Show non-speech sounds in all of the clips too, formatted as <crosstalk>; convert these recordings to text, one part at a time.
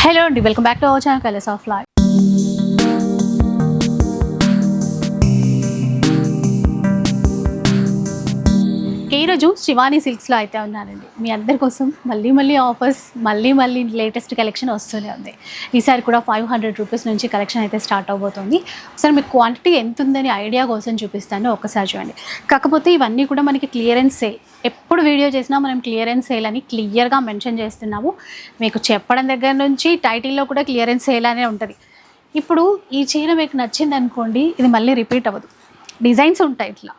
Hello అండి welcome back to our channel colours of life ఈరోజు శివాని సిల్క్స్లో అయితే ఉన్నానండి. మీ అందరి కోసం మళ్ళీ మళ్ళీ ఆఫర్స్ మళ్ళీ మళ్ళీ లేటెస్ట్ కలెక్షన్ వస్తూనే ఉంది. ఈసారి కూడా ఫైవ్ హండ్రెడ్ రూపీస్ నుంచి కలెక్షన్ అయితే స్టార్ట్ అవబోతుంది. ఒకసారి మీకు క్వాంటిటీ ఎంత ఉందని ఐడియా కోసం చూపిస్తాను. ఒక్కసారి చూడండి. కాకపోతే ఇవన్నీ కూడా మనకి క్లియరెన్స్ సేల్ ఎప్పుడు వీడియో చేసినా మనం క్లియరెన్స్ సేల్ అని క్లియర్గా మెన్షన్ చేస్తున్నాము. మీకు చెప్పడం దగ్గర నుంచి టైటిల్లో కూడా క్లియరెన్స్ సేల్ అనే ఉంటుంది. ఇప్పుడు ఈ చీర మీకు నచ్చింది అనుకోండి ఇది మళ్ళీ రిపీట్ అవ్వదు. డిజైన్స్ ఉంటాయి ఇట్లా.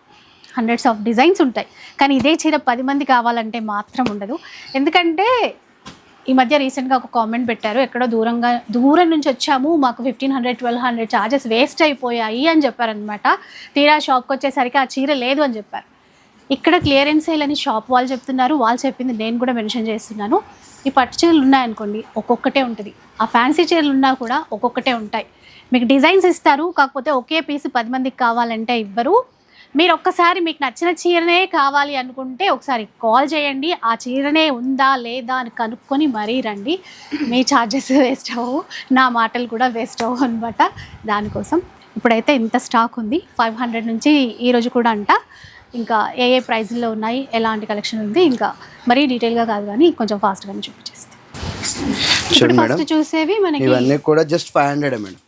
హండ్రెడ్స్ ఆఫ్ డిజైన్స్ ఉంటాయి. కానీ ఇదే చీర పది మంది కావాలంటే మాత్రం ఉండదు. ఎందుకంటే ఈ మధ్య రీసెంట్గా ఒక కామెంట్ పెట్టారు ఎక్కడో దూరంగా దూరం నుంచి వచ్చాము మాకు fifteen hundred twelve hundred charges waste అయిపోయాయి అని చెప్పారనమాట తీరా షాప్కి వచ్చేసరికి ఆ చీర లేదు అని చెప్పారు. ఇక్కడ క్లియరెన్స్ సేల్ అని షాప్ వాళ్ళు చెప్తున్నారు. వాళ్ళు చెప్పింది నేను కూడా మెన్షన్ చేస్తున్నాను. ఈ పట్టు చీరలు ఉన్నాయనుకోండి ఒక్కొక్కటే ఉంటుంది. ఆ ఫ్యాన్సీ చీరలు ఉన్నా కూడా ఒక్కొక్కటే ఉంటాయి. మీకు డిజైన్స్ ఇస్తారు కాకపోతే ఒకే పీస్ పది మందికి కావాలంటే ఇవ్వరు. మీరు ఒక్కసారి మీకు నచ్చిన చీరనే కావాలి అనుకుంటే ఒకసారి కాల్ చేయండి. ఆ చీరనే ఉందా లేదా అని కనుక్కొని మరీ రండి. మీ ఛార్జెస్ వేస్ట్ అవ్వవు. నా మాటలు కూడా వేస్ట్ అవ్వవు అనమాట దానికోసం ఇప్పుడైతే ఇంత స్టాక్ ఉంది. ఫైవ్ హండ్రెడ్ నుంచి ఈ రోజు కూడా అంట. ఇంకా ఏ ఏ ప్రైజ్లో ఉన్నాయి ఎలాంటి కలెక్షన్ ఉంది ఇంకా మరీ డీటెయిల్గా కాదు కానీ కొంచెం ఫాస్ట్గానే చూపించేస్తాను చూడండి మేడం. ఫస్ట్ చూసేవి మనకి ఇవన్నీ కూడా జస్ట్ ఫైవ్ హండ్రెడ్ మేడం.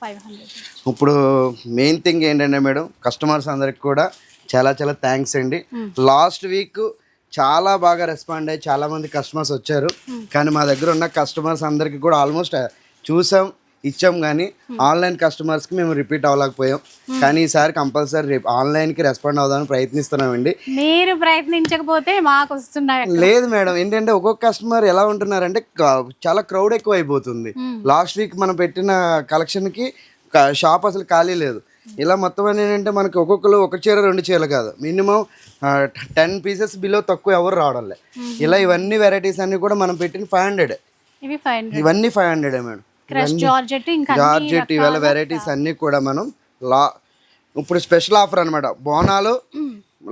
ఇప్పుడు మెయిన్ థింగ్ ఏంటంటే మేడం కస్టమర్స్ అందరికి కూడా చాలా చాలా థ్యాంక్స్ అండి. లాస్ట్ వీక్ చాలా బాగా రెస్పాండ్ అయ్యి చాలా మంది కస్టమర్స్ వచ్చారు. కానీ మా దగ్గర ఉన్న కస్టమర్స్ అందరికి కూడా ఆల్మోస్ట్ చూసాం ఇచ్చాం కానీ ఆన్లైన్ కస్టమర్స్కి మేము రిపీట్ అవ్వలేకపోయాం. కానీ ఈసారి కంపల్సరీ రేపు ఆన్లైన్కి రెస్పాండ్ అవుదామని ప్రయత్నిస్తున్నామండి. మీరు ప్రయత్నించకపోతే మాకు వస్తున్నాయి లేదు మేడం ఏంటంటే ఒక్కొక్క కస్టమర్ ఎలా ఉంటున్నారంటే చాలా క్రౌడ్ ఎక్కువ అయిపోతుంది లాస్ట్ వీక్ మనం పెట్టిన కలెక్షన్కి షాప్ అసలు ఖాళీ లేదు. ఇలా మొత్తం ఏంటంటే మనకి ఒక్కొక్కరు ఒక చీర రెండు చీరలు కాదు. మినిమం టెన్ పీసెస్ బిలో తక్కువ ఎవరు రావడం లే ఇలా ఇవన్నీ వెరైటీస్ అన్ని కూడా మనం పెట్టిన ఫైవ్ హండ్రెడ్ ఇవన్నీ ఫైవ్ హండ్రెడ్ మేడం. జార్జెట్ ఇవాళ వెరైటీస్ అన్నీ కూడా మనం లా ఇప్పుడు స్పెషల్ ఆఫర్ అనమాట బోనాలు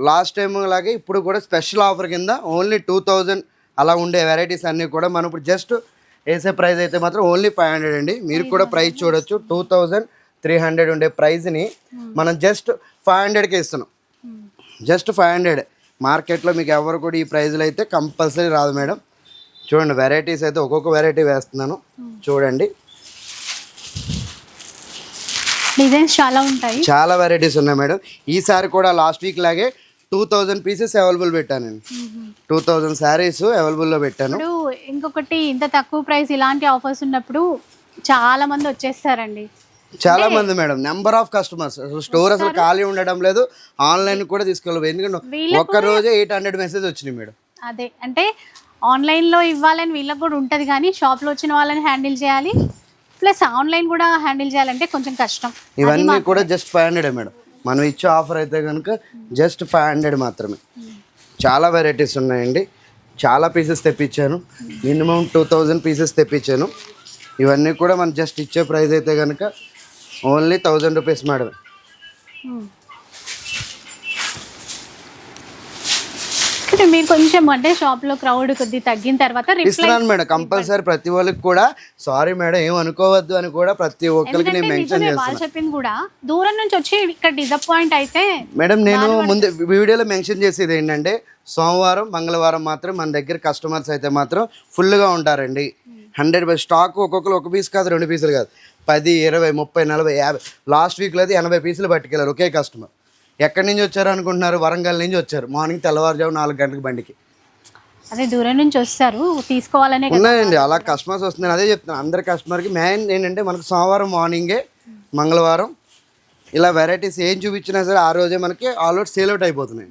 లాస్ట్ టైం లాగే ఇప్పుడు కూడా స్పెషల్ ఆఫర్ కింద ఓన్లీ టూ థౌజండ్ అలా ఉండే వెరైటీస్ అన్నీ కూడా మనం ఇప్పుడు జస్ట్ వేసే ప్రైస్ అయితే మాత్రం ఓన్లీ ఫైవ్ హండ్రెడ్ అండి. మీరు కూడా ప్రైస్ చూడొచ్చు. టూ థౌజండ్ త్రీ హండ్రెడ్ ఉండే ప్రైస్ని మనం జస్ట్ ఫైవ్ హండ్రెడ్కి ఇస్తున్నాం. Just five hundred. మార్కెట్లో మీకు ఎవరు కూడా ఈ ప్రైజ్లో అయితే కంపల్సరీ రాదు మేడం. చూడండి వెరైటీస్ అయితే ఒక్కొక్క వెరైటీ వేస్తున్నాను. చూడండి. డిజైన్స్ చాలా ఉంటాయి. చాలా వెరైటీస్ ఉన్నాయి మేడం. ఈసారి కూడా లాస్ట్ వీక్ లాగే టూ థౌజండ్ పీసెస్ అవైలబుల్ పెట్టాను నేను. టూ థౌజండ్ శారీస్ అవైలబుల్లో పెట్టాను. ఇంకొకటి ఇంత తక్కువ ప్రైస్ ఇలాంటి ఆఫర్స్ ఉన్నప్పుడు చాలా మంది వచ్చేస్తారండి. చాలా మంది madam. Number of customers store అసలు ఖాళీ ఉండడం లేదు. ఆన్లైన్ కూడా తీసుకెళ్ళవు. ఎందుకంటే ఒక్క రోజే ఎయిట్ హండ్రెడ్ మెసేజ్ వచ్చినాయి మేడం. అదే. అంటే ఆన్లైన్లో ఇవ్వాలని వీళ్ళకి కూడా ఉంటుంది కానీ షాప్లో వచ్చిన వాళ్ళని హ్యాండిల్ చేయాలి. ప్లస్ ఆన్లైన్ కూడా హ్యాండిల్ చేయాలంటే కొంచెం కష్టం. ఇవన్నీ కూడా జస్ట్ ఫైవ్ హండ్రెడ్ మేడం. మనం ఇచ్చే ఆఫర్ అయితే కనుక జస్ట్ ఫైవ్ హండ్రెడ్ మాత్రమే. చాలా వెరైటీస్ ఉన్నాయండి. చాలా పీసెస్ తెప్పించాను. మినిమం టూ థౌజండ్ పీసెస్ తెప్పించాను. ఇవన్నీ కూడా మనం జస్ట్ ఇచ్చే ప్రైస్ అయితే కనుక ఓన్లీ థౌజండ్ రూపీస్ మేడం. మీరు కొంచెం అంటే షాప్లో క్రౌడ్ కొద్ది తగ్గిన తర్వాత ఇస్తున్నాను మేడం. కంపల్సరీ ప్రతి వాళ్ళకి కూడా సారీ మేడం ఏం అనుకోవద్దు అని కూడా ప్రతి ఒక్కరికి నేను మెన్షన్ చేస్తాను చెప్పింది కూడా. దూరం నుంచి వచ్చి ఇక్కడ డిసప్పాయింట్ అయితే మేడం నేను ముందు వీడియోలో మెన్షన్ చేసేది ఏంటంటే సోమవారం మంగళవారం మాత్రం మన దగ్గర కస్టమర్స్ అయితే మాత్రం ఫుల్గా ఉంటారండి. హండ్రెడ్ పై స్టాక్ ఒక్కొక్కరు ఒక పీస్ కాదు రెండు పీసులు కాదు. పది ఇరవై ముప్పై నలభై యాభై. లాస్ట్ వీక్లో అయితే ఎనభై పీసులు పట్టుకెళ్ళారు ఒకే కస్టమర్ ఎక్కడి నుంచి వచ్చారు అనుకుంటున్నారు? వరంగల్ నుంచి వచ్చారు. మార్నింగ్ తెల్లవారుజాము నాలుగు గంటలకు బండికి. అదే దూరం నుంచి వస్తారు. తీసుకోవాలనే ఉన్నాయండి అలా కస్టమర్స్ వస్తున్నాను అదే చెప్తున్నాను అందరి కస్టమర్కి మెయిన్ ఏంటంటే మనకు సోమవారం మార్నింగే మంగళవారం. ఇలా వెరైటీస్ ఏం చూపించినా సరే ఆ రోజే మనకి ఆల్రెడీ సేల్ అవుట్ అయిపోతున్నాయి.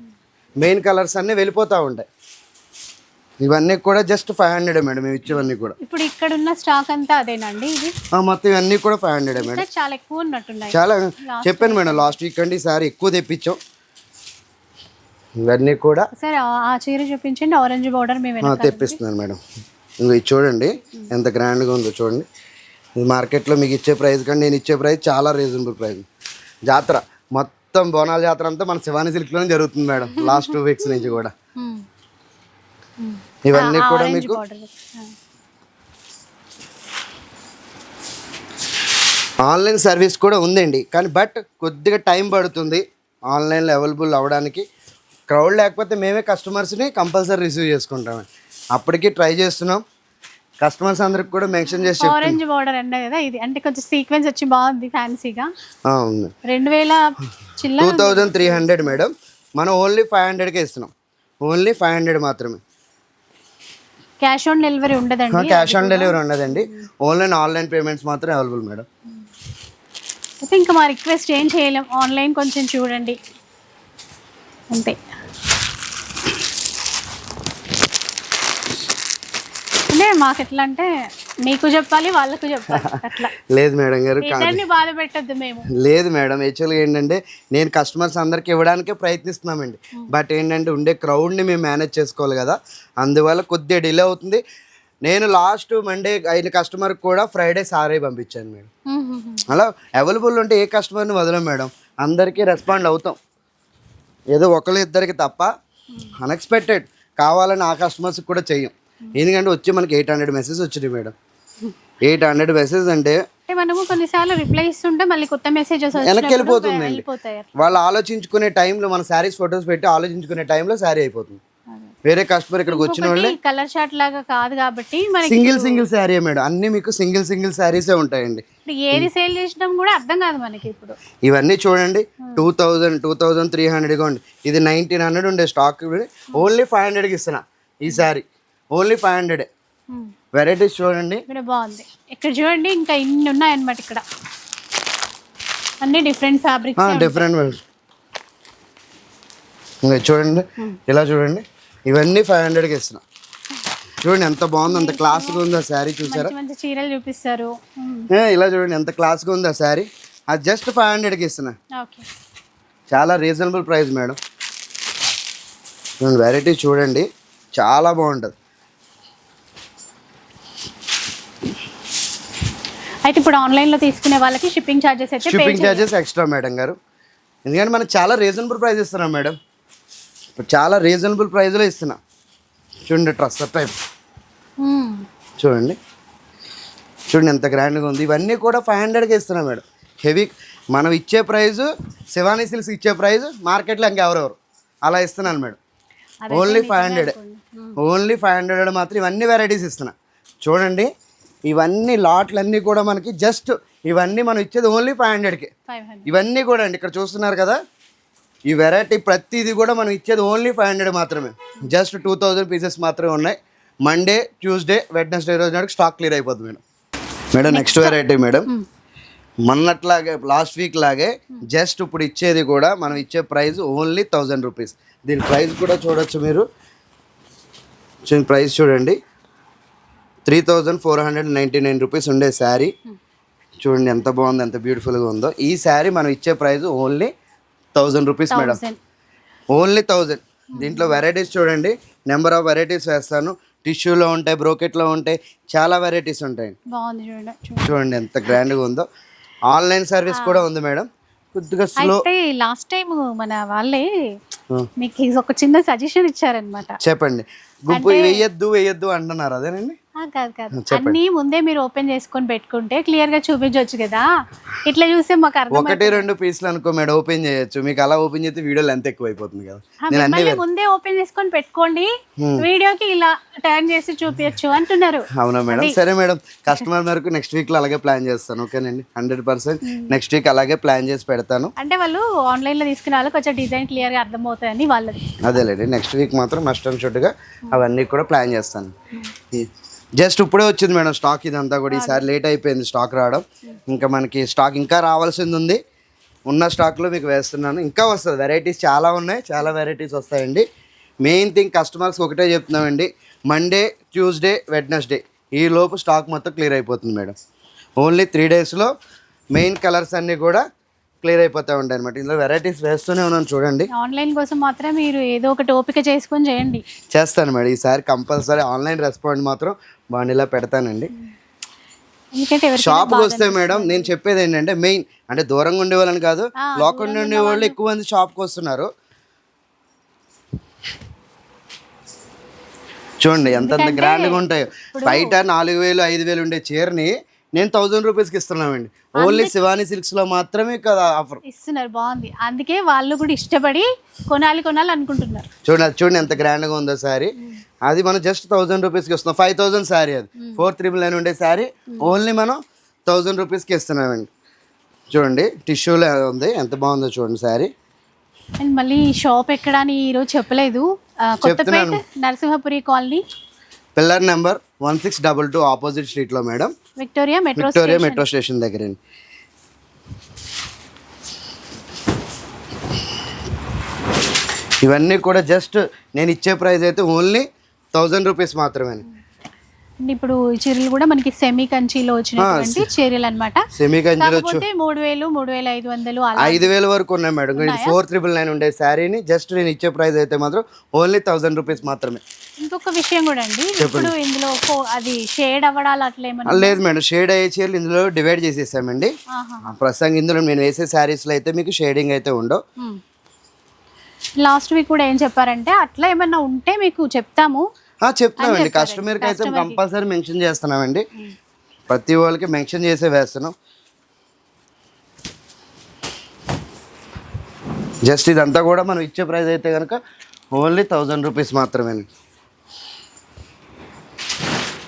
మెయిన్ కలర్స్ అన్నీ వెళ్ళిపోతూ ఉంటాయి. ఇవన్నీ కూడా జస్ట్ ఫైవ్ హండ్రెడ్ మేడం మేము ఇచ్చేవన్నీ కూడా. ఇప్పుడు ఇక్కడ ఉన్న స్టాక్ అంతా అదేనండి ఇది? మొత్తం ఇవన్నీ కూడా ఫైవ్ హండ్రెడ్ మేడం. చాలా ఎక్కువ ఉన్నట్టున్నాయి. చాలా చెప్పాను మేడం లాస్ట్ వీక్ అండి ఈసారి ఎక్కువ తెప్పించాం. ఇవన్నీ కూడా సరే ఆ- చీర చూపించండి ఆరెంజ్ బోర్డర్ మేము తెప్పిస్తున్నాను మేడం. ఇంకో ఇది చూడండి ఎంత గ్రాండ్గా ఉందో చూడండి. ఇది మార్కెట్లో మీకు ఇచ్చే ప్రైస్ కంటే నేను ఇచ్చే ప్రైస్ చాలా రీజనబుల్ ప్రైస్ జాతర మొత్తం బోనాల జాతర అంతా మన శివాని సిల్క్లోనే జరుగుతుంది మేడం లాస్ట్ టూ వీక్స్ నుంచి కూడా. మ్మ్. <laughs> ఇవన్నీ కూడా మీకు ఆన్లైన్ సర్వీస్ కూడా ఉందండి. కానీ బట్ కొద్దిగా టైం పడుతుంది ఆన్లైన్లో అవైలబుల్ అవ్వడానికి. క్రౌడ్ లేకపోతే మేమే కస్టమర్స్ని కంపల్సరీ రిసీవ్ చేసుకుంటాం అప్పటికి ట్రై చేస్తున్నాం. కస్టమర్స్ అందరికి కూడా మెన్షన్ చేసి ఆరెంజ్ బార్డర్ అండే కదా ఇది. అంటే కొంచెం సీక్వెన్స్ వచ్చి బాగుంది ఫ్యాన్సీగా ఆ, ఉంది. రెండు వేల two thousand three hundred madam. మనం ఓన్లీ ఫైవ్ హండ్రెడ్కే ఇస్తున్నాం. ఓన్లీ ఫైవ్ హండ్రెడ్ మాత్రమే. క్యాష్ ఆన్ డెలివరీ ఉండదండి. క్యాష్ ఆన్ డెలివరీ ఉండదండి. ఓన్లీ ఆన్లైన్ పేమెంట్స్ మాత్రం అవైలబుల్ మేడం అయితే ఇంకా మా రిక్వెస్ట్ ఏం చేయలేం. ఆన్లైన్ కొంచెం చూడండి. అంతే. అంటే మాకు ఎట్లా అంటే మీకు చెప్పాలి వాళ్ళకు చెప్పాలి. <laughs> అట్లా. లేదు మేడం గారు ఇద్దరిని బాధ పెట్టద్దు మేము. లేదు మేడం యాక్చువల్గా ఏంటంటే నేను కస్టమర్స్ అందరికి ఇవ్వడానికే ప్రయత్నిస్తున్నామండి. బట్ ఏంటంటే ఉండే క్రౌడ్ని మేము మేనేజ్ చేసుకోవాలి కదా. అందువల్ల కొద్దిగా డిలే అవుతుంది. నేను లాస్ట్ మండే అయిన కస్టమర్ కూడా ఫ్రైడే సారీ పంపించాను మేడం. అలా అవైలబుల్ ఉంటే ఏ కస్టమర్ని వదలం మేడం. అందరికీ రెస్పాండ్ అవుతాం. ఏదో ఒకరు ఇద్దరికి తప్ప అన్ఎక్స్పెక్టెడ్ కావాలని ఆ కస్టమర్స్కి కూడా చెయ్యం. ఎందుకంటే వచ్చి మనకి ఎయిట్ హండ్రెడ్ మెసేజ్ వచ్చింది మేడం. ఎయిట్ హండ్రెడ్ మెసేజ్ అంటే మనము కొన్నిసార్లు రిప్లై ఇస్తుంటే మళ్ళీ కొత్త మెసేజెస్ వెనక్కి వెళ్ళిపోతుందండి వాళ్ళు ఆలోచించుకునే టైంలో మన శారీస్ ఫొటోస్ పెట్టి ఆలోచించుకునే టైంలో శారీ అయిపోతుంది. వేరే కస్టమర్ ఇక్కడికి వచ్చిన వాళ్ళే కలర్ షార్ట్ లాగా కాదు కాబట్టి సింగిల్ సింగిల్ శారీ మేడం. అన్ని మీకు సింగిల్ సింగిల్ శారీసే ఉంటాయండి. ఏది సేల్ చేసినాం కూడా అర్థం కాదు మనకి ఇప్పుడు. ఇవన్నీ చూడండి. Two thousand two thousand three hundred ఇది నైన్టీన్ హండ్రెడ్ ఉండే స్టాక్ ఓన్లీ ఫైవ్ హండ్రెడ్కి ఇస్తున్నా ఈ sari only five hundred. Varieties చూడండి ఇక్కడ బాగుంది. ఇక్కడ చూడండి ఇంకా ఇన్ని ఉన్నాయన్నమాట ఇక్కడ. అన్ని డిఫరెంట్ ఫ్యాబ్రిక్స్ డిఫరెంట్ చూడండి ఇలా చూడండి. ఇవన్నీ ఫైవ్ హండ్రెడ్కి ఇస్తున్నా. చూడండి ఎంత బాగుంది అంత క్లాస్గా ఉంది ఆ శారీ చూసారా? మంచి చీరలు చూపిస్తారు. ఇలా చూడండి ఎంత క్లాస్గా ఉంది ఆ శారీ. అది జస్ట్ ఫైవ్ హండ్రెడ్కి ఇస్తున్నా. చాలా రీజనబుల్ ప్రైస్ మేడం వెరైటీ చూడండి. చాలా బాగుంటుంది. అయితే ఇప్పుడు ఆన్లైన్లో తీసుకునే వాళ్ళకి షిప్పింగ్ ఛార్జెస్ అయితే షిప్పింగ్ ఛార్జెస్ ఎక్స్ట్రా మేడం గారు. ఎందుకంటే మనకు చాలా రీజనబుల్ ప్రైస్ ఇస్తున్నాం మేడం. ఇప్పుడు చాలా రీజనబుల్ ప్రైస్లో ఇస్తున్నా. చూడండి ట్రస్ టైప్. చూడండి. చూడండి ఎంత గ్రాండ్గా ఉంది. ఇవన్నీ కూడా ఫైవ్ హండ్రెడ్కి ఇస్తున్నాం మేడం. హెవీ మనం ఇచ్చే ప్రైస్ శివానీ సిల్క్స్ ఇచ్చే ప్రైస్ మార్కెట్లో ఇంకెవరెవరు అలా ఇస్తున్నాను madam. Only five hundred. Only five hundred మాత్రం ఇవన్నీ వెరైటీస్ ఇస్తున్నా. చూడండి. ఇవన్నీ లాట్లన్నీ కూడా మనకి జస్ట్ ఇవన్నీ మనం ఇచ్చేది ఓన్లీ ఫైవ్ హండ్రెడ్కి ఇవన్నీ కూడా అండి ఇక్కడ చూస్తున్నారు కదా? ఈ వెరైటీ ప్రతిదీ కూడా మనం ఇచ్చేది ఓన్లీ ఫైవ్ హండ్రెడ్ మాత్రమే. జస్ట్ టూ థౌజండ్ పీసెస్ మాత్రమే ఉన్నాయి. మండే ట్యూస్డే వెడ్నెస్డే రోజు నాటికి స్టాక్ క్లియర్ అయిపోతుంది madam. Madam next variety madam. మొన్నట్లాగే last week లాగే జస్ట్ ఇప్పుడు ఇచ్చేది కూడా మనం ఇచ్చే ప్రైస్ ఓన్లీ థౌజండ్ రూపీస్ దీని ప్రైస్ కూడా చూడొచ్చు మీరు. ప్రైస్ చూడండి. Three thousand four hundred ninety nine rupees ఉండే శారీ. చూడండి ఎంత బాగుంది ఎంత బ్యూటిఫుల్గా ఉందో. ఈ శారీ మనం ఇచ్చే price only thousand rupees madam. Only thousand. దీంట్లో వెరైటీస్ చూడండి. నెంబర్ ఆఫ్ వెరైటీస్ వేస్తాను. టిష్యూలో ఉంటాయి బ్రోకెట్లో ఉంటాయి చాలా వెరైటీస్ ఉంటాయి. చూడండి ఎంత గ్రాండ్గా ఉందో. ఆన్లైన్ సర్వీస్ కూడా ఉంది మేడం. కొద్దిగా స్లో లాస్ట్ టైం మన వాళ్ళే మీకు ఇది ఒక చిన్న సజెషన్ ఇచ్చారనమాట చెప్పండి. గుంపు వేయద్దు వేయద్దు అంటున్నారు అదేనండి? కాదు కాదు. అన్ని ముందే మీరు ఓపెన్ చేసుకొని పెట్టుకుంటే క్లియర్గా చూపించవచ్చు కదా. ఇట్లా చూస్తే మాకు అర్థం ఒకటి రెండు పీసులు అనుకో మేడం ఓపెన్ చేయొచ్చు. మీకు అలా ఓపెన్ చేస్తే వీడియో లెంత్ ఎక్కువ అయిపోతుంది కదా మళ్ళీ ముందే ఓపెన్ చేసుకొని పెట్టుకోండి. వీడియోకి ఇలా టర్న్ చేసి చూపించచ్చు అంటున్నారు. అవునా మేడం? సరే మేడం కస్టమర్ మేరకు నెక్స్ట్ వీక్లో అలాగే ప్లాన్ చేస్తాను. ఓకేనండి? హండ్రెడ్ పర్సెంట్ నెక్స్ట్ వీక్ అలాగే ప్లాన్ చేసి పెడతాను. అంటే వాళ్ళు ఆన్లైన్లో తీసుకునే వాళ్ళు కొంచెం డిజైన్ క్లియర్గా అర్థమవుతాయని వాళ్ళది. అదేలేండి. నెక్స్ట్ వీక్ మాత్రం మస్ట్ అండ్ షుడ్గా అవన్నీ కూడా ప్లాన్ చేస్తాను. జస్ట్ ఇప్పుడే వచ్చింది మేడం స్టాక్ ఇదంతా కూడా ఈసారి లేట్ అయిపోయింది స్టాక్ రావడం. ఇంకా మనకి స్టాక్ ఇంకా రావాల్సింది ఉంది. ఉన్న స్టాక్లో మీకు వేస్తున్నాను. ఇంకా వస్తుంది. వెరైటీస్ చాలా ఉన్నాయి. చాలా వెరైటీస్ వస్తాయండి. మెయిన్ థింగ్ కస్టమర్స్ ఒకటే చెప్తున్నామండి. మండే ట్యూస్డే వెడ్నెస్డే ఈ లోపు స్టాక్ మొత్తం క్లియర్ అయిపోతుంది మేడం. ఓన్లీ త్రీ డేస్లో మెయిన్ కలర్స్ అన్నీ కూడా క్లియర్ అయిపోతూ ఉంటాయి అనమాట ఇందులో వెరైటీస్ వేస్తూనే ఉన్నాను చూడండి. ఆన్లైన్ కోసం మాత్రం మీరు ఏదో ఒకటి ఓపిక చేసుకొని చేయండి. చేస్తాను మేడం. ఈసారి కంపల్సరీ ఆన్లైన్ రెస్పాండ్ మాత్రం బాండిలా పెడతానండి. షాప్కి వస్తే మేడం నేను చెప్పేది ఏంటంటే మెయిన్ అంటే దూరంగా ఉండే వాళ్ళని కాదు లోకల్ ఉండే వాళ్ళు ఎక్కువ మంది షాప్కి వస్తున్నారు. చూడండి ఎంత గ్రాండ్గా ఉంటాయో. బయట నాలుగు వేలు ఐదు వేలు ఉండే చీరని నేను థౌజండ్ రూపీస్కి ఇస్తున్నామండి. ఓన్లీ శివాని సిల్క్స్లో మాత్రమే కదా ఆఫర్ ఇస్తున్నారు బాగుంది. అందుకే వాళ్ళు కూడా ఇష్టపడి కొనాలి కొనాలి అనుకుంటున్నారు. చూడండి చూడండి ఎంత గ్రాండ్గా ఉందో శారీ అది మనం జస్ట్ థౌజండ్ రూపీస్కి ఇస్తున్నాం. ఫైవ్ థౌజండ్ శారీ అది. ఫోర్ త్రిబుల్ నైన్ ఉండే శారీ ఓన్లీ మనం థౌజండ్ రూపీస్కి ఇస్తున్నామండి. చూడండి టిష్యూలో ఉంది. ఎంత బాగుందో చూడండి శారీ అండ్ మళ్ళీ షాప్ ఎక్కడ అని ఈరోజు చెప్పలేదు. Kothapet. Narasimhapuri colony. Pillar number one six double two opposite స్ట్రీట్లో madam Victoria metro Victoria metro station దగ్గర ఇవన్నీ కూడా జస్ట్ నేను ఇచ్చే ప్రైస్ అయితే ఓన్లీ థౌజండ్ రూపీస్ మాత్రమే. ఇప్పుడు చీరలు కూడా మనకి సెమీ కంచిలో వచ్చినటువంటి చీరలు అనమాట సెమీ కంచిలో మూడు వేలు మూడు వేల ఐదు వందలు ఐదు వేల వరకు ఉన్నాయి మేడం. ఇది ఫోర్ త్రిబుల్ నైన్ ఉండే శారీని జస్ట్ నేను ఇచ్చే ప్రైస్ అయితే మాత్రం ఓన్లీ థౌజండ్ రూపీస్ మాత్రమే. ఇంకొక విషయం కూడా అండి. ఇప్పుడు ఇందులో అది షేడ్ అవ్వడాలు అట్లా ఏమన్నా లేదు మేడం. షేడ్ అయ్యే చీరలు ఇందులో డివైడ్ చేసేసామండి. ప్రస్తుతం ఇందులో నేను వేసే శారీస్లో అయితే మీకు షేడింగ్ అయితే ఉండవు. లాస్ట్ వీక్ కూడా ఏం చెప్పారంటే అట్లా ఏమన్నా ఉంటే మీకు చెప్తాము. చెప్తున్నామండి. కస్టమర్కి అయితే కంపల్సరీ మెన్షన్ చేస్తున్నామండి. ప్రతి వాళ్ళకి మెన్షన్ చేసే వేస్తున్నాం. జస్ట్ ఇదంతా కూడా మనం ఇచ్చే ప్రైస్ అయితే కనుక ఓన్లీ థౌజండ్ రూపీస్ మాత్రమే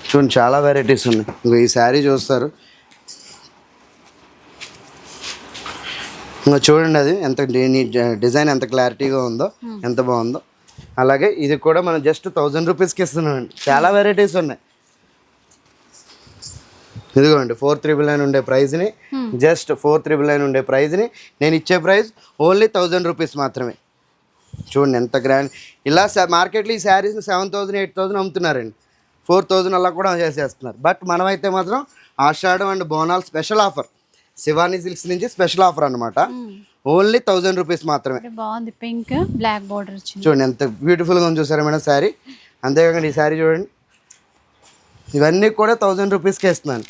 చూడండి చాలా వెరైటీస్ ఉన్నాయి. ఇంకో ఈ శారీ చూస్తారు. ఇంకా చూడండి అది ఎంత డిజైన్ ఎంత క్లారిటీగా ఉందో ఎంత బాగుందో. అలాగే ఇది కూడా మనం జస్ట్ థౌజండ్ రూపీస్కి ఇస్తున్నామండి. చాలా వెరైటీస్ ఉన్నాయి. ఇదిగోండి ఫోర్ త్రిబుల్ నైన్ ఉండే ప్రైస్ని జస్ట్ ఫోర్ త్రిబుల్ నైన్ ఉండే ప్రైస్ని నేను ఇచ్చే ప్రైస్ ఓన్లీ థౌజండ్ రూపీస్ మాత్రమే. చూడండి ఎంత గ్రాండ్ ఇలా మార్కెట్లో ఈ శారీస్ని సెవెన్ థౌసండ్ ఎయిట్ థౌసండ్ అమ్ముతున్నారండి. ఫోర్ థౌజండ్ అలా కూడా చేసేస్తున్నారు. బట్ మనమైతే మాత్రం Ashadham and Bonal special offer Shivani silks నుంచి స్పెషల్ ఆఫర్ అనమాట ఓన్లీ థౌజండ్ రూపీస్ మాత్రమే. బాగుంది పింక్ బ్లాక్ బార్డర్ చూడండి ఎంత బ్యూటిఫుల్గా ఉంది చూసారా మేడం శారీ? అంతేకాకుండా ఈ శారీ చూడండి. ఇవన్నీ కూడా థౌజండ్ రూపీస్కే ఇస్తున్నాను.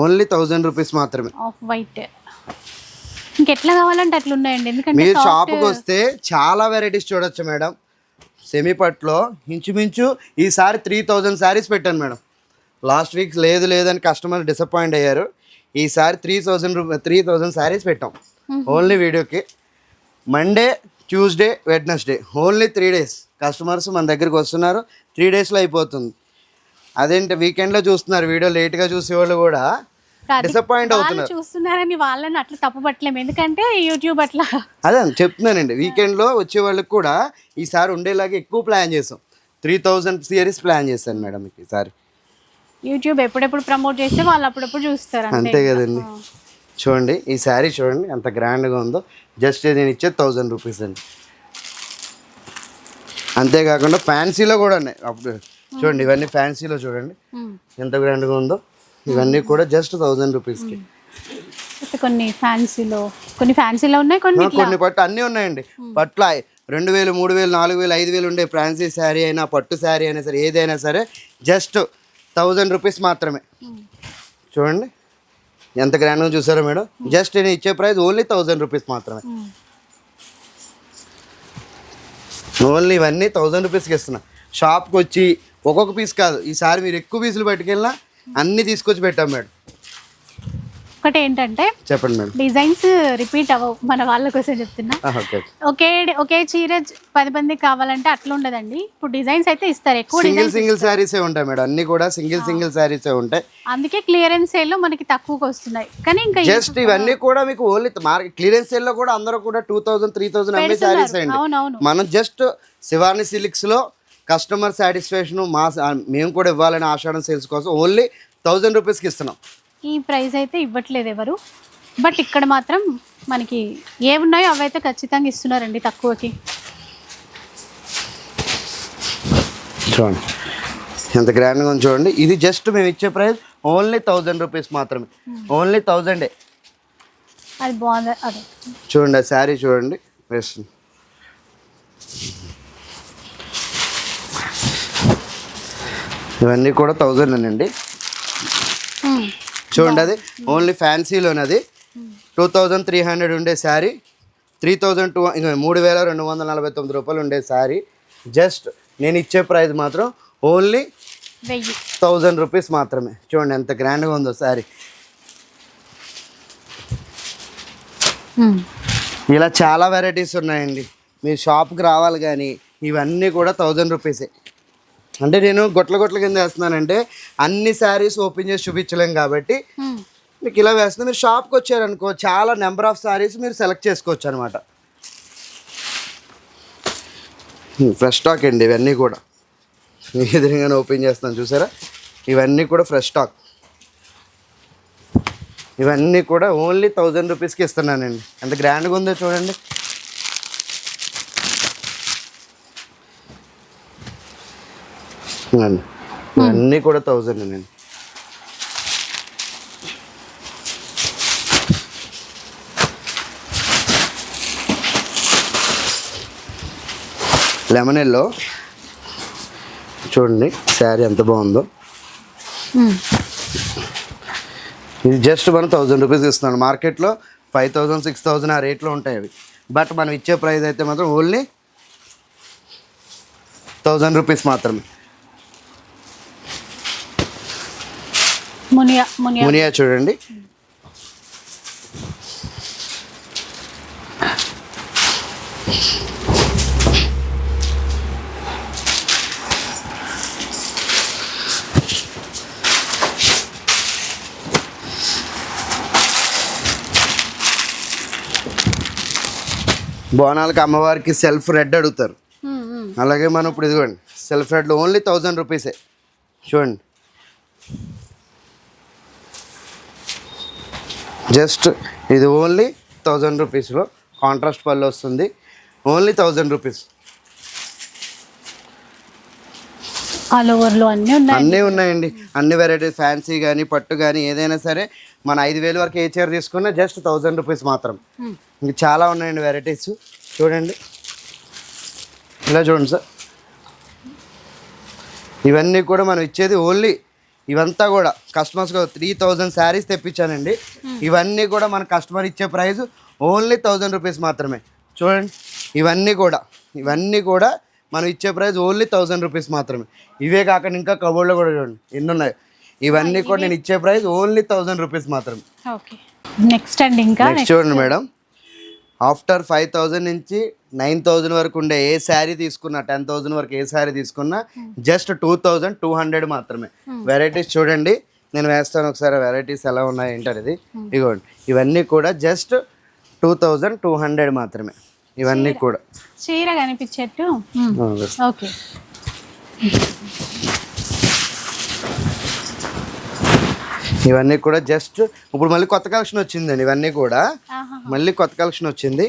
ఓన్లీ థౌజండ్ రూపీస్ మాత్రమే. Off white. ఇంకెట్లా కావాలంటే అట్లా ఉన్నాయండి ఎందుకంటే మీరు షాప్కి వస్తే చాలా వెరైటీస్ చూడొచ్చు మేడం. సెమీ పట్లో ఇంచుమించు ఈసారి త్రీ థౌజండ్ శారీస్ పెట్టాను మేడం. లాస్ట్ వీక్ లేదు లేదని కస్టమర్ డిసప్పాయింట్ అయ్యారు. ఈసారి three thousand rupee three thousand saris పెట్టాం. ఓన్లీ వీడియోకి Monday Tuesday Wednesday only three days customers మన దగ్గరికి వస్తున్నారు. త్రీ డేస్లో అయిపోతుంది. అదేంటి వీకెండ్లో చూస్తున్నారు. వీడియో లేట్గా చూసేవాళ్ళు కూడా డిసప్పాయింట్ అవుతున్నారు. చూస్తున్నారని వాళ్ళని అట్లా తప్పు పట్టలేము. ఎందుకంటే యూట్యూబ్ అట్లా అదే చెప్తున్నానండి. వీకెండ్లో వచ్చే వాళ్ళకి కూడా ఈసారి ఉండేలాగా ఎక్కువ ప్లాన్ చేసాం. త్రీ థౌజండ్ సిరీస్ ప్లాన్ చేశాను మేడం ఈసారి. యూట్యూబ్ ఎప్పుడెప్పుడు ప్రమోట్ చేస్తే వాళ్ళు అప్పుడప్పుడు చూస్తారు అంతే కదండి. చూడండి ఈ శారీ చూడండి ఎంత గ్రాండ్గా ఉందో. జస్ట్ నేను ఇచ్చేది థౌజండ్ రూపీస్ అండి. అంతేకాకుండా ఫ్యాన్సీలో కూడా ఉన్నాయి. అప్పుడు చూడండి ఇవన్నీ ఫ్యాన్సీలో చూడండి. ఎంత గ్రాండ్గా ఉందో. ఇవన్నీ కూడా జస్ట్ థౌజండ్ రూపీస్కి. కొన్ని ఫ్యాన్సీలో కొన్ని ఫ్యాన్సీలో ఉన్నాయి కొన్ని కొన్ని పట్టు అన్నీ ఉన్నాయండి. పట్ల రెండు వేలు మూడు వేలు నాలుగు వేలు ఐదు వేలు ఉండే ఫ్యాన్సీ శారీ అయినా పట్టు శారీ అయినా సరే ఏదైనా సరే జస్ట్ థౌజండ్ రూపీస్ మాత్రమే. చూడండి. ఎంత గ్రాండ్గా చూసారో మేడం? జస్ట్ నేను ఇచ్చే ప్రైస్ ఓన్లీ థౌజండ్ రూపీస్ మాత్రమే. ఓన్లీ ఇవన్నీ థౌజండ్ రూపీస్కి ఇస్తున్నా. షాప్కి వచ్చి ఒక్కొక్క పీస్ కాదు. ఈసారి మీరు ఎక్కువ పీసులు పట్టుకెళ్ళినా అన్నీ తీసుకొచ్చి పెట్టాం మేడం. ఒకటి ఏంటంటే చెప్పండి మేడం. డిజైన్స్ రిపీట్ అవ్వవు. మన వాళ్ళ కోసం చెప్తున్నా. ఒకే ఒకే చీర పది మందికి కావాలంటే అట్లా ఉండదండి ఇప్పుడు డిజైన్స్ అయితే ఇస్తారు. ఎక్కువ సింగిల్ సింగిల్ శారీసే ఉంటాయి మేడం. అన్నీ కూడా సింగిల్ సింగిల్ శారీసే ఉంటాయి. అందుకే క్లియరెన్స్ సేల్లో మనకి తక్కువకి వస్తున్నాయి. కానీ ఇంకా జస్ట్ ఇవన్నీ కూడా మీకు ఓన్లీ మార్కెట్ క్లియరెన్స్ సేల్లో కూడా అందరూ కూడా టూ థౌసండ్ త్రీ థౌసండ్ అమ్మే. శారీస్ అండి. మనం జస్ట్ శివాని సిల్క్స్లో కస్టమర్ సాటిస్ఫాక్షన్ మా మేము కూడా ఇవ్వాలని ఆషాఢం సేల్స్ కోసం ఓన్లీ థౌజండ్ రూపీస్కి ఇస్తున్నాం. ఈ ప్రైస్ అయితే ఇవ్వట్లేదు ఎవరు. బట్ ఇక్కడ మాత్రం మనకి ఏ ఉన్నాయో అవైతే ఖచ్చితంగా ఇస్తున్నారండి తక్కువకి. చూడండి. ఎంత గ్రాండ్గా ఉంది చూడండి. ఇది జస్ట్ మేము ఇచ్చే ప్రైస్ ఓన్లీ థౌజండ్ రూపీస్ మాత్రమే. ఓన్లీ థౌజండే. అది బాగుంది. అదే. చూడండి ఆ శారీ చూడండి. వేస్తుంది ఇవన్నీ కూడా థౌజండ్ అండి. చూడండి అది. ఓన్లీ ఫ్యాన్సీలోనది టూ థౌజండ్ త్రీ హండ్రెడ్ ఉండే శారీ. త్రీ థౌజండ్ టూ మూడు వేల రెండు వందల నలభై తొమ్మిది రూపాయలు ఉండే శారీ. జస్ట్ నేను ఇచ్చే ప్రైస్ మాత్రం ఓన్లీ థౌజండ్ రూపీస్ మాత్రమే. చూడండి ఎంత గ్రాండ్గా ఉందో శారీ. ఇలా చాలా వెరైటీస్ ఉన్నాయండి. మీ షాప్కి రావాలి కానీ ఇవన్నీ కూడా థౌజండ్ రూపీసే అంటే నేను గొట్ల గొట్ల కింద వేస్తున్నానంటే అన్ని శారీస్ ఓపెన్ చేసి చూపించలేం కాబట్టి. మీకు ఇలా వేస్తుంది మీరు షాప్కి వచ్చారనుకో చాలా నెంబర్ ఆఫ్ శారీస్ మీరు సెలెక్ట్ చేసుకోవచ్చు అనమాట ఫ్రెష్ స్టాక్ అండి ఇవన్నీ కూడా. ఎదురుగానే ఓపెన్ చేస్తాను చూసారా? ఇవన్నీ కూడా ఫ్రెష్ స్టాక్. ఇవన్నీ కూడా ఓన్లీ థౌజండ్ రూపీస్కి ఇస్తున్నానండి. ఎంత గ్రాండ్గా ఉందో చూడండి. ఇవన్నీ కూడా థౌజండ్ అండి లెమన్ ఎల్లో. చూడండి శారీ ఎంత బాగుందో. ఇది జస్ట్ మనం థౌజండ్ రూపీస్ ఇస్తున్నాను. మార్కెట్లో ఫైవ్ థౌజండ్ సిక్స్ థౌజండ్ ఆ రేట్లో ఉంటాయి అవి. బట్ మనం ఇచ్చే ప్రైస్ అయితే మాత్రం ఓన్లీ థౌజండ్ రూపీస్ మాత్రమే. మునియా చూడండి. బోనాలకి అమ్మవారికి సెల్ఫ్ రెడ్ అడుగుతారు. అలాగే మనం ఇప్పుడు ఇదిగోండి సెల్ఫ్ రెడ్లో ఓన్లీ థౌజండ్ రూపీసే. చూడండి. జస్ట్ ఇది ఓన్లీ థౌజండ్ రూపీస్లో. కాంట్రాస్ట్ పళ్ళు వస్తుంది. Only thousand rupees. ఆల్ ఓవర్లో అన్నీ ఉన్నాయి అన్నీ ఉన్నాయండి. అన్ని వెరైటీస్ ఫ్యాన్సీ కానీ పట్టు కానీ ఏదైనా సరే మన ఐదు వేలు వరకు ఏ చీర తీసుకున్నా జస్ట్ థౌజండ్ రూపీస్ మాత్రం. ఇంక చాలా ఉన్నాయండి వెరైటీస్. చూడండి. ఇలా చూడండి సార్. ఇవన్నీ కూడా మనం ఇచ్చేది ఓన్లీ ఇవంతా కూడా కస్టమర్స్కి త్రీ థౌజండ్ శారీస్ తెప్పించానండి. ఇవన్నీ కూడా మన కస్టమర్ ఇచ్చే ప్రైస్ ఓన్లీ థౌజండ్ రూపీస్ మాత్రమే. చూడండి ఇవన్నీ కూడా ఇవన్నీ కూడా మనం ఇచ్చే ప్రైస్ ఓన్లీ థౌజండ్ రూపీస్ మాత్రమే. ఇవే కాకుండా ఇంకా కబోర్డ్లో కూడా చూడండి ఎన్ని ఉన్నాయి? ఇవన్నీ కూడా నేను ఇచ్చే ప్రైస్ ఓన్లీ థౌజండ్ రూపీస్ మాత్రమే. ఓకే నెక్స్ట్ అండి ఇంకా చూడండి మేడం. ఆఫ్టర్ ఫైవ్ థౌజండ్ నుంచి నైన్ థౌజండ్ వరకు ఉండే ఏ శారీ తీసుకున్నా టెన్ థౌజండ్ వరకు ఏ శారీ తీసుకున్నా just two thousand two hundred మాత్రమే. వెరైటీస్ చూడండి నేను వేస్తాను ఒకసారి వెరైటీస్ ఎలా ఉన్నాయి ఏంటనేది. ఇదిగోండి ఇవన్నీ కూడా just two thousand two hundred మాత్రమే. ఇవన్నీ కూడా. చీర కనిపించేట్టు? ఓకే ఇవన్నీ కూడా జస్ట్ ఇప్పుడు మళ్ళీ కొత్త కలెక్షన్ వచ్చిందండి ఇవన్నీ కూడా. మళ్ళీ కొత్త కలెక్షన్ వచ్చింది.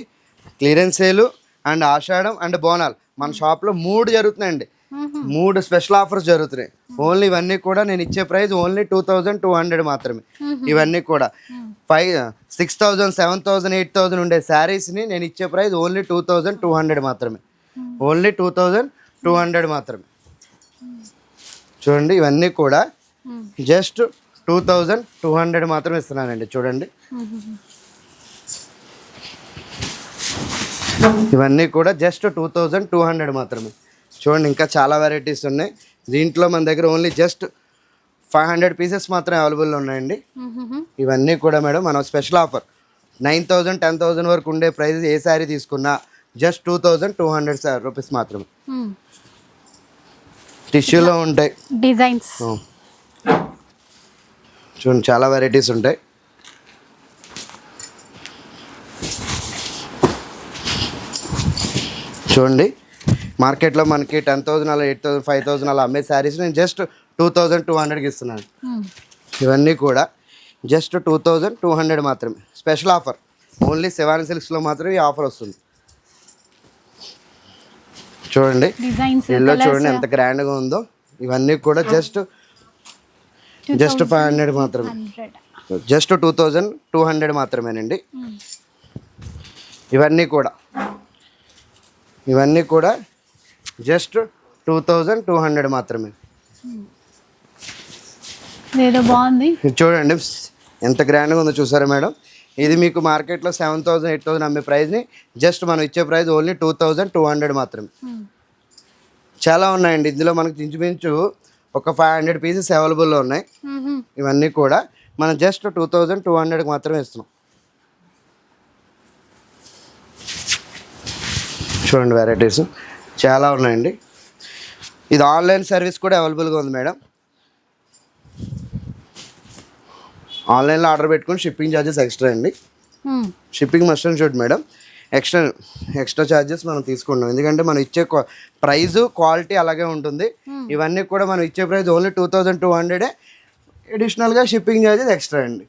Clearance sale and Ashadham and బోనాల్. మన షాప్లో మూడు జరుగుతున్నాయండి. మూడు స్పెషల్ ఆఫర్స్ జరుగుతున్నాయి. ఓన్లీ ఇవన్నీ కూడా నేను ఇచ్చే price only two thousand two hundred మాత్రమే. ఇవన్నీ కూడా. Five six thousand seven thousand eight thousand ఉండే శారీస్ని నేను ఇచ్చే price only two thousand two hundred మాత్రమే. Only two thousand two hundred మాత్రమే. చూడండి ఇవన్నీ కూడా. Just two thousand two hundred మాత్రం ఇస్తున్నానండి. చూడండి. ఇవన్నీ కూడా just two thousand two hundred మాత్రమే. చూడండి ఇంకా చాలా వెరైటీస్ ఉన్నాయి. దీంట్లో మన దగ్గర only just five hundred pieces మాత్రం అవైలబుల్ ఉన్నాయండి. ఇవన్నీ కూడా మేడం మనం special offer nine thousand ten thousand వరకు ఉండే ప్రైస్ ఏ శారీ తీసుకున్నా just two thousand two hundred rupees మాత్రమే. టిష్యూలో ఉంటాయి. డిజైన్స్. చూడండి చాలా వెరైటీస్ ఉంటాయి. చూడండి. మార్కెట్లో మనకి టెన్ థౌసండ్ అలా ఎయిట్ థౌసండ్ ఫైవ్ థౌసండ్ అలా అమ్మే శారీస్ నేను జస్ట్ టూ థౌజండ్ టూ హండ్రెడ్కి ఇస్తున్నాను. మ్మ్. ఇవన్నీ కూడా just two thousand two hundred మాత్రమే. Special offer. ఓన్లీ సెవెన్ సిల్క్స్లో మాత్రమే ఈ ఆఫర్ వస్తుంది. చూడండి. ఎల్లో చూడండి ఎంత గ్రాండ్గా ఉందో. ఇవన్నీ కూడా జస్ట్ జస్ట్ ఫైవ్ హండ్రెడ్ మాత్రమే. Just two thousand two hundred మాత్రమేనండి. ఇవన్నీ కూడా. ఇవన్నీ కూడా just two thousand two hundred మాత్రమే. బాగుంది. చూడండి ఎంత గ్రాండ్గా ఉందో చూసారా మేడం? ఇది మీకు మార్కెట్లో సెవెన్ థౌసండ్ ఎయిట్ థౌసండ్ అమ్మే ప్రైస్ని జస్ట్ మనం ఇచ్చే price only two thousand two hundred మాత్రమే. మ్మ్. చాలా ఉన్నాయండి. ఇందులో మనకు ఇంచుమించు ఒక ఫైవ్ హండ్రెడ్ పీసెస్ అవైలబుల్లో ఉన్నాయి. మ్మ్. ఇవన్నీ కూడా మనం జస్ట్ టూ థౌజండ్ టూ హండ్రెడ్కి మాత్రమే ఇస్తున్నాం. చూడండి వెరైటీస్ చాలా ఉన్నాయండి. ఇది ఆన్లైన్ సర్వీస్ కూడా అవైలబుల్గా ఉంది మేడం. ఆన్లైన్లో ఆర్డర్ పెట్టుకుని షిప్పింగ్ ఛార్జెస్ ఎక్స్ట్రా అండి. Shipping must and should madam. Extra extra charges మనం తీసుకుంటాం ఎందుకంటే మనం ఇచ్చే ప్రైస్ క్వాలిటీ అలాగే ఉంటుంది. ఇవన్నీ కూడా మనం ఇచ్చే price only two thousand two హండ్రెడే అడిషనల్గా షిప్పింగ్ ఛార్జెస్ ఎక్స్ట్రా అండి.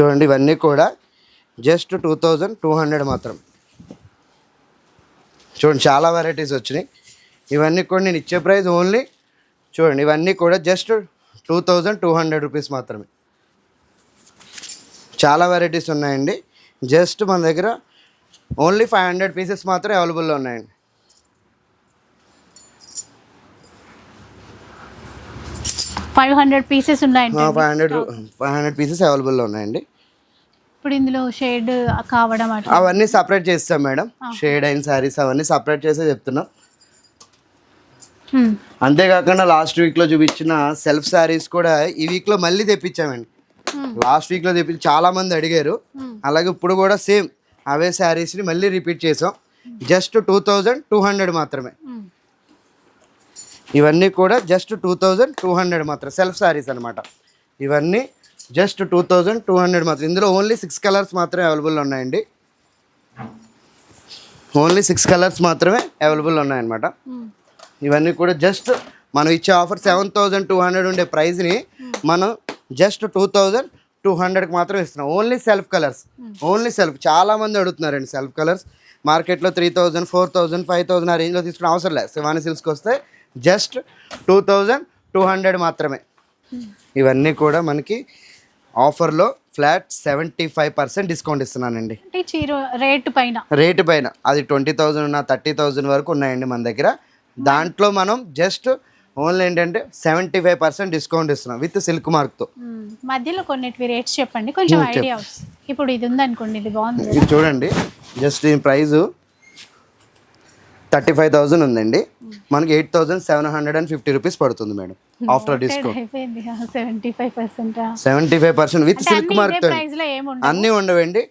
చూడండి ఇవన్నీ కూడా just two thousand two hundred మాత్రం. చూడండి చాలా వెరైటీస్ వచ్చినాయి. ఇవన్నీ కూడా నేను ఇచ్చే ప్రైస్ ఓన్లీ చూడండి ఇవన్నీ కూడా just two thousand two hundred rupees మాత్రమే. చాలా వెరైటీస్ ఉన్నాయండి. జస్ట్ మన దగ్గర ఓన్లీ ఫైవ్ హండ్రెడ్ పీసెస్ మాత్రం అవైలబుల్లో ఉన్నాయండి. ఫైవ్ హండ్రెడ్ పీసెస్ ఉన్నాయండి. Five hundred five hundred pieces అవైలబుల్లో ఉన్నాయండి. ఇప్పుడు ఇందులో షేడ్ కావడం అట్లా? అవన్నీ సపరేట్ చేస్తాం మేడం. షేడ్ అయిన శారీస్ అవన్నీ సపరేట్ చేసే చెప్తున్నాం. అంతేకాకుండా లాస్ట్ వీక్లో చూపించిన సెల్ఫ్ శారీస్ కూడా ఈ వీక్లో మళ్ళీ తెప్పించామండి. లాస్ట్ వీక్లో తెప్పించి చాలా మంది అడిగారు. అలాగే ఇప్పుడు కూడా సేమ్ అవే శారీస్ని మళ్ళీ రిపీట్ చేసాం. Just two thousand two hundred మాత్రమే. ఇవన్నీ కూడా just two thousand two hundred మాత్రం సెల్ఫ్ శారీస్ అనమాట ఇవన్నీ just two thousand two hundred మాత్రం. ఇందులో ఓన్లీ సిక్స్ కలర్స్ మాత్రమే అవైలబుల్ ఉన్నాయండి. ఓన్లీ సిక్స్ కలర్స్ మాత్రమే అవైలబుల్ ఉన్నాయన్నమాట. మ్మ్. ఇవన్నీ కూడా జస్ట్ మనం ఇచ్చే offer seven thousand two hundred ఉండే ప్రైస్ని మనం జస్ట్ టూ థౌజండ్ టూ హండ్రెడ్కి మాత్రం ఇస్తున్నాం. Only self colours only self చాలా మంది అడుగుతున్నారండి సెల్ఫ్ కలర్స్ మార్కెట్లో three thousand four thousand five thousand ఆ రేంజ్లో తీసుకునే అవసరం లేదు. శివాని సిల్క్స్కి వస్తే just two thousand two hundred మాత్రమే. ఇవన్నీ కూడా మనకి ఆఫర్లో flat seventy five percent discount ఇస్తున్నానండి. అంటే చీర రేటు పైన? రేటు పైన. అది ట్వంటీ థౌజండ్ ఉన్న థర్టీ థౌజండ్ వరకు ఉన్నాయండి మన దగ్గర. దాంట్లో మనం జస్ట్ ఓన్లీ ఏంటంటే సెవెంటీ ఫైవ్ పర్సెంట్ డిస్కౌంట్ ఇస్తున్నాం విత్ సిల్క్ మార్క్తో. మధ్యలో కొన్నిటివి రేట్స్ చెప్పండి. కొంచెం ఐడియా ఇప్పుడు ఇది ఉందనుకోండి ఇది బాగుంది ఇది చూడండి. జస్ట్ దీని ప్రైజు థర్టీ ఫైవ్ థౌజండ్ ఉందండి. మనకి eight thousand seven hundred and fifty rupees పడుతుంది madam. After discount seventy five percent with silk ఏముండదు అన్నీ ఉండవండి.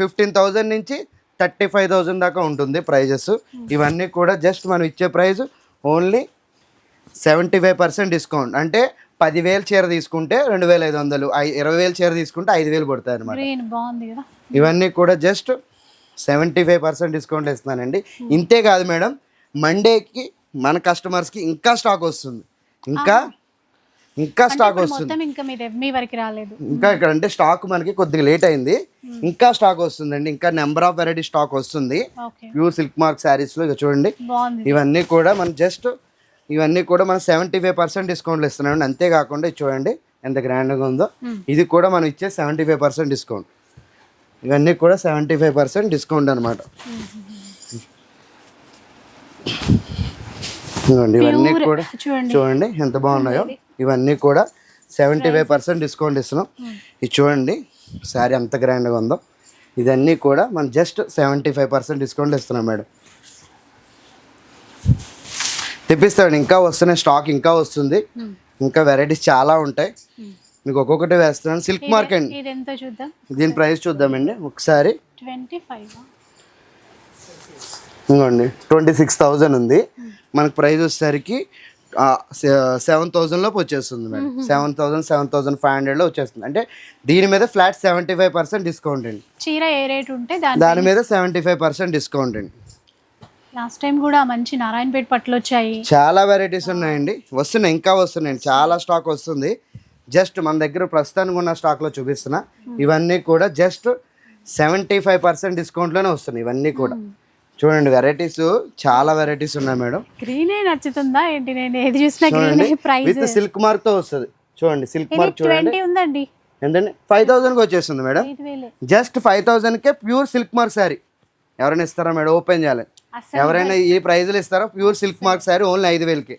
ఫిఫ్టీన్ థౌజండ్ నుంచి థర్టీ ఫైవ్ థౌజండ్ దాకా ఉంటుంది ప్రైజెస్ ఇవన్నీ కూడా జస్ట్ మనం ఇచ్చే price only seventy five percent discount అంటే పదివేలు చీర తీసుకుంటే రెండు వేల ఐదు వందలు ఇరవై వేలు చీర తీసుకుంటే ఐదు వేలు పడుతుంది అనమాట కదా. ఇవన్నీ కూడా just seventy five percent discount ఇస్తున్నానండి ఇంతే కాదు మేడం మండేకి మన కస్టమర్స్కి ఇంకా స్టాక్ వస్తుంది. ఇంకా ఇంకా స్టాక్ వస్తుంది. ఇంకా మీ దగ్గ- మీ వరకు రాలేదు. ఇంకా ఇక్కడ అంటే స్టాక్ మనకి కొద్దిగా లేట్ అయింది. ఇంకా స్టాక్ వస్తుందండి. ఇంకా నెంబర్ ఆఫ్ వెరైటీ స్టాక్ వస్తుంది. ప్యూర్ సిల్క్ మార్క్ శారీస్లో ఇక చూడండి. ఇవన్నీ కూడా మనం జస్ట్ ఇవన్నీ కూడా మనం సెవెంటీ ఫైవ్ పర్సెంట్ డిస్కౌంట్లు ఇస్తున్నామండి అంతేకాకుండా ఇది చూడండి ఎంత గ్రాండ్గా ఉందో. ఇది కూడా మనం ఇచ్చే సెవెంటీ ఫైవ్ పర్సెంట్ డిస్కౌంట్ ఇవన్నీ కూడా సెవెంటీ ఫైవ్ పర్సెంట్ డిస్కౌంట్ అనమాట ఇవ్వండి ఇవన్నీ కూడా చూడండి. చూడండి ఎంత బాగున్నాయో. ఇవన్నీ కూడా సెవెంటీ ఫైవ్ పర్సెంట్ డిస్కౌంట్ ఇస్తున్నాం. ఇది చూడండి శారీ ఎంత గ్రాండ్గా ఉందో. ఇదన్నీ కూడా మనం just seventy five percent discount ఇస్తున్నాం మేడం. తెప్పిస్తాడు ఇంకా వస్తున్నాయి. స్టాక్ ఇంకా వస్తుంది. ఇంకా వెరైటీస్ చాలా ఉంటాయి. మీకు ఒక్కొక్కటి వేస్తున్నాను. సిల్క్ మార్క్ అండి ఇది ఎంత చూద్దాం? దీని ప్రైస్ చూద్దామండి. ఒకసారి. ట్వంటీ ఫైవ్ ఇంకోండి ట్వంటీ సిక్స్ థౌజండ్ ఉంది. మనకు ప్రైస్ వచ్చేసరికి సెవెన్ థౌజండ్లోపు వచ్చేస్తుంది madam. Seven thousand seven thousand five హండ్రెడ్లో వచ్చేస్తుంది. అంటే దీని మీద flat seventy five percent discount అండి. చీర ఏ రేట్ ఉంటే దాని మీద సెవెంటీ ఫైవ్ పర్సెంట్ డిస్కౌంట్ అండి. లాస్ట్ టైం కూడా మంచి నారాయణపేట పట్లు వచ్చాయి. చాలా వెరైటీస్ ఉన్నాయండి. వస్తున్నాయి ఇంకా వస్తున్నాయండి చాలా స్టాక్ వస్తుంది. జస్ట్ మన దగ్గర ప్రస్తుతానికి ఉన్న స్టాక్లో చూపిస్తున్నా. ఇవన్నీ కూడా జస్ట్ సెవెంటీ ఫైవ్ పర్సెంట్ డిస్కౌంట్లోనే వస్తున్నాయి. ఇవన్నీ కూడా. చూడండి వెరైటీస్ చాలా వెరైటీస్ ఉన్నాయి మేడం. గ్రీనే నచ్చుతుందా ఏంటి? నేను ఏది చూసినా గ్రీన్ ప్రైస్ విత్ సిల్క్ మార్క్తో వస్తుంది. చూడండి సిల్క్ మార్క్ చూడండి. ఉందండి. ఎంతండి? ఫైవ్ థౌసండ్కి వచ్చేస్తుంది మేడం. జస్ట్ ఫైవ్ థౌసండ్కే ప్యూర్ సిల్క్ మార్క్ శారీ ఎవరైనా ఇస్తారా మేడం? ఓపెన్ చేయాలి. ఎవరైనా ఈ ప్రైజ్లు ఇస్తారో pure silk mark sari only ఐదు వేలకి.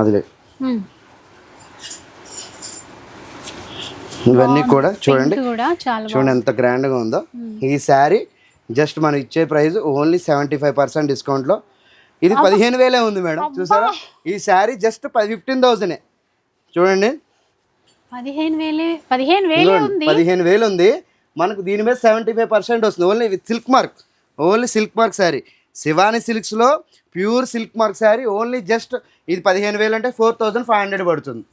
అదిలే. ఇవన్నీ కూడా చూడండి. చూడండి ఎంత గ్రాండ్గా ఉందో. ఈ శారీ జస్ట్ మనం ఇచ్చే price only seventy five percent డిస్కౌంట్లో. ఇది పదిహేను వేలే ఉంది మేడం చూసారా? ఈ శారీ జస్ట్ పది ఫిఫ్టీన్ థౌజండే. చూడండి. పదిహేను వేలే పదిహేను వేలే ఉంది. పదిహేను వేలు ఉంది మనకు దీని మీద సెవెంటీ ఫైవ్ పర్సెంట్ వస్తుంది only with silk mark. Only silk mark sari. Shivani సిల్క్స్లో pure silk mark sari only just ఇది పదిహేను వేలు అంటే ఫోర్ థౌజండ్ ఫైవ్ హండ్రెడ్ పడుతుంది.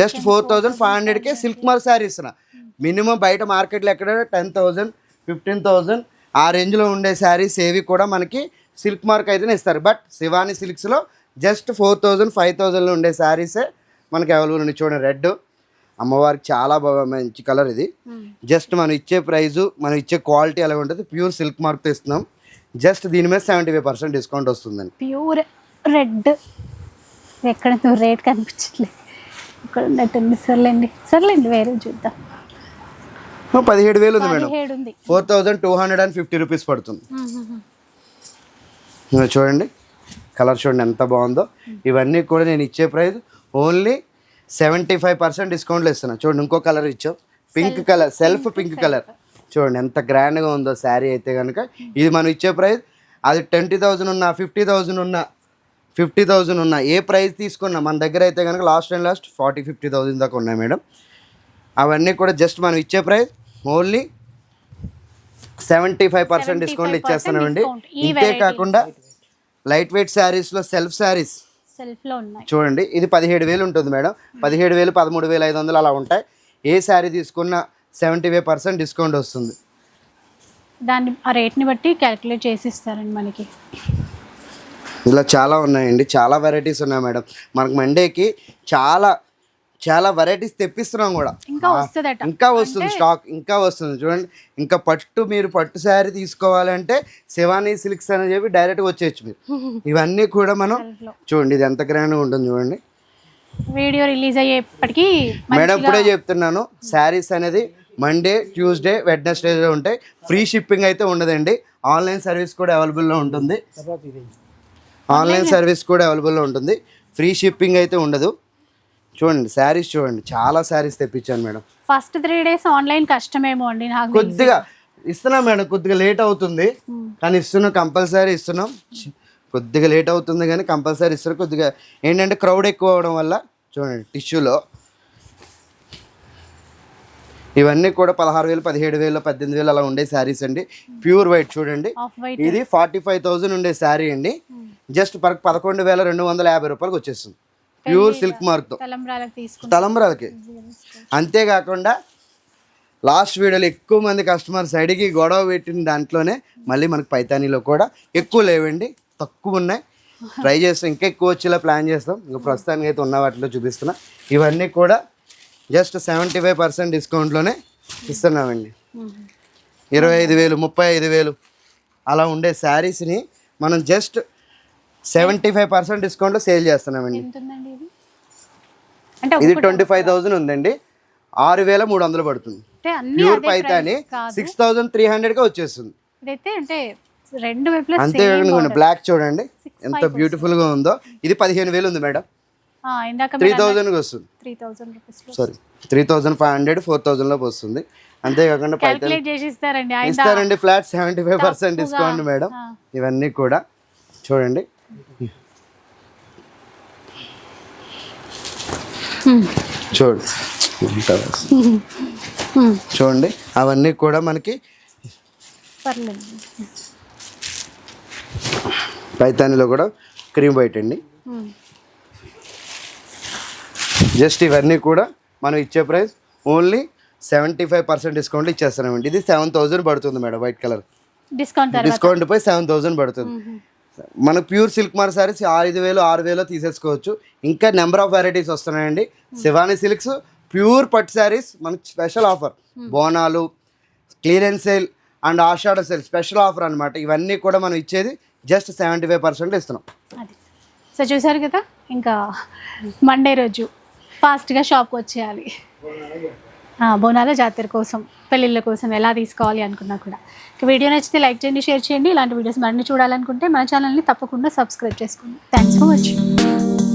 జస్ట్ ఫోర్ థౌజండ్ ఫైవ్ హండ్రెడ్కే సిల్క్ మార్క్ శారీ ఇస్తున్నా. మినిమం బయట మార్కెట్లో ఎక్కడ? Ten thousand fifteen thousand. ఆ రేంజ్లో ఉండే శారీస్ ఏవి కూడా మనకి సిల్క్ మార్క్ అయితేనే ఇస్తారు. బట్ శివాని సిల్క్స్లో జస్ట్ ఫోర్ థౌజండ్ ఫైవ్ థౌజండ్లో ఉండే శారీసే మనకి అవైలబుల్ ఉన్నాయి. చూడండి రెడ్. అమ్మవారికి చాలా బాగా మంచి కలర్ ఇది. జస్ట్ మనం ఇచ్చే ప్రైజు మనం ఇచ్చే క్వాలిటీ ఎలా ఉంటుంది ప్యూర్ సిల్క్ మార్క్తో ఇస్తున్నాం. జస్ట్ దీని మీద సెవెంటీ ఫైవ్ పర్సెంట్ డిస్కౌంట్ వస్తుందండి. Pure red. ఎక్కడ రేట్ కనిపించట్లేదు. ఇక్కడ ఉన్నట్టుంది. సర్లేండి సర్లేండి వేరే చూద్దాం. పదిహేడు వేలు ఉంది madam. Four thousand two hundred and fifty rupees పడుతుంది. చూడండి కలర్ చూడండి ఎంత బాగుందో. ఇవన్నీ కూడా నేను ఇచ్చే price only seventy five percent డిస్కౌంట్లో ఇస్తున్నా. చూడండి ఇంకో కలర్ ఇచ్చాం pink colour self pink colour. చూడండి ఎంత గ్రాండ్గా ఉందో శారీ అయితే కనుక ఇది మనం ఇచ్చే ప్రైస్ అది ట్వంటీ థౌజండ్ ఉన్నా ఫిఫ్టీ థౌజండ్ ఉన్నా ఫిఫ్టీ థౌజండ్ ఉన్నా ఏ ప్రైస్ తీసుకున్నా మన దగ్గర అయితే కనుక last and last forty fifty thousand దాకా ఉన్నాయి మేడం. అవన్నీ కూడా జస్ట్ మనం ఇచ్చే price only seventy five percent discount ఇచ్చేస్తున్నామండి. ఇంతే. కాకుండా లైట్ వెయిట్ శారీస్లో సెల్ఫ్ శారీస్. చూడండి ఇది పదిహేడు వేలు ఉంటుంది మేడం. పదిహేడు వేలు పదమూడు వేలు ఐదు వందలు అలా ఉంటాయి. ఏ శారీ తీసుకున్నా సెవెంటీ ఫైవ్ పర్సెంట్ డిస్కౌంట్ వస్తుంది. దాన్ని ఆ రేట్ని బట్టి క్యాలిక్యులేట్ చేసి ఇస్తారండి మనకి. ఇలా చాలా ఉన్నాయండి. చాలా వెరైటీస్ ఉన్నాయి మేడం. మనకు మండేకి చాలా చాలా వెరైటీస్ తెప్పిస్తున్నాం కూడా. ఇంకా వస్తుందట. ఇంకా వస్తుంది స్టాక్ ఇంకా వస్తుంది. చూడండి ఇంకా పట్టు మీరు పట్టు శారీ తీసుకోవాలంటే శివానీ సిల్క్స్ అని చెప్పి డైరెక్ట్గా వచ్చేయచ్చు మీరు. <laughs> ఇవన్నీ కూడా మనం చూడండి ఇది ఎంత గ్రాండ్గా ఉంటుంది చూడండి. వీడియో రిలీజ్ అయ్యేప్పటికి మేడం ఇప్పుడే చెప్తున్నాను శారీస్ అనేది మండే ట్యూస్డే వెడ్నెస్డే ఉంటాయి. ఫ్రీ షిప్పింగ్ అయితే ఉండదండి. ఆన్లైన్ సర్వీస్ కూడా అవైలబుల్లో ఉంటుంది. ఆన్లైన్ సర్వీస్ కూడా అవైలబుల్లో ఉంటుంది. ఫ్రీ షిప్పింగ్ అయితే ఉండదు. చూడండి శారీస్ చూడండి చాలా శారీస్ తెప్పించాను madam. First three days online కష్టమేమో అండి నాకు కొద్దిగా ఇస్తున్నాం మేడం కొద్దిగా లేట్ అవుతుంది. కానీ ఇస్తున్నాం కంపల్సరీ ఇస్తున్నాం. కొద్దిగా లేట్ అవుతుంది కానీ కంపల్సరీ ఇస్తున్నాం కొద్దిగా ఏంటంటే క్రౌడ్ ఎక్కువ అవడం వల్ల చూడండి టిష్యూలో ఇవన్నీ కూడా పదహారు వేలు పదిహేడు వేలు పద్దెనిమిది వేలు అలా ఉండే శారీస్ అండి. ప్యూర్ వైట్ చూడండి. ఇది ఫార్టీ ఫైవ్ థౌజండ్ ఉండే శారీ అండి. జస్ట్ పర్ పదకొండు వేల రెండు వందల యాభై రూపాయలకి వచ్చేస్తుంది. ప్యూర్ సిల్క్ మార్క్తో తలంబ్రాలకు అంతేకాకుండా లాస్ట్ వీడియోలో ఎక్కువ మంది కస్టమర్స్ అడిగి గొడవ పెట్టిన దాంట్లోనే మళ్ళీ మనకి పైతానీలో కూడా ఎక్కువ లేవండి తక్కువ ఉన్నాయి. ట్రై చేస్తాం ఇంకా ఎక్కువ వచ్చేలా ప్లాన్ చేస్తాం. ఇంకా ప్రస్తుతానికి అయితే ఉన్న వాటిలో చూపిస్తున్నా. ఇవన్నీ కూడా జస్ట్ సెవెంటీ ఫైవ్ పర్సెంట్ డిస్కౌంట్లోనే ఇస్తున్నామండి. ఇరవై ఐదు వేలు ముప్పై ఐదు వేలు అలా ఉండే శారీస్ని మనం జస్ట్ సెవెంటీ ఫైవ్ పర్సెంట్ డిస్కౌంట్లో సేల్ చేస్తున్నామండి. ఇది? ట్వంటీ ఫైవ్ థౌసండ్ ఉందండి. ఆరు వేల మూడు వందలు పడుతుంది. Pure Paithani six thousand three హండ్రెడ్గా వచ్చేస్తుంది. రెండు వైపులా అంతే బ్లాక్ చూడండి ఎంత బ్యూటిఫుల్గా ఉందో. ఇది పదిహేను వేలు ఉంది మేడం. త్రీ వస్తుంది. Thousand rupees sorry three thousand five hundred four థౌజండ్లోకి వస్తుంది. అంతేకాకుండా ఇస్తారండి flat seventy five percent discount madam. ఇవన్నీ కూడా చూడండి. చూడు. చూడండి అవన్నీ కూడా మనకి పైతానిలో కూడా క్రీమ్ వైట్ అండి. జస్ట్ ఇవన్నీ కూడా మనం ఇచ్చే price only seventy five percent discount ఇచ్చేస్తున్నామండి. ఇది సెవెన్ థౌసండ్ పడుతుంది madam white colour. Discount discount పై సెవెన్ థౌసండ్ పడుతుంది. మనకు ప్యూర్ సిల్క్ మార్ సారీస్ ఐదు వేలు ఆరు వేలు తీసేసుకోవచ్చు. ఇంకా నెంబర్ ఆఫ్ వెరైటీస్ వస్తున్నాయండి. శివాని సిల్క్స్ ప్యూర్ పట్టు శారీస్ మనకి special offer. Bonalu clearance sale and Ashadha sale special offer అనమాట ఇవన్నీ కూడా మనం ఇచ్చేది జస్ట్ సెవెంటీ ఫైవ్ పర్సెంట్ ఇస్తున్నాం. సో చూసారు కదా? ఇంకా మండే రోజు ఫాస్ట్గా షాప్కి వచ్చేయాలి. బోనాల జాతర కోసం పెళ్ళిళ్ళ కోసం ఎలా తీసుకోవాలి అనుకున్నా కూడా. వీడియో నచ్చితే లైక్ చేయండి షేర్ చేయండి. ఇలాంటి వీడియోస్ మరిన్ని చూడాలనుకుంటే మన ఛానల్ని తప్పకుండా సబ్స్క్రైబ్ చేసుకోండి. Thanks for watching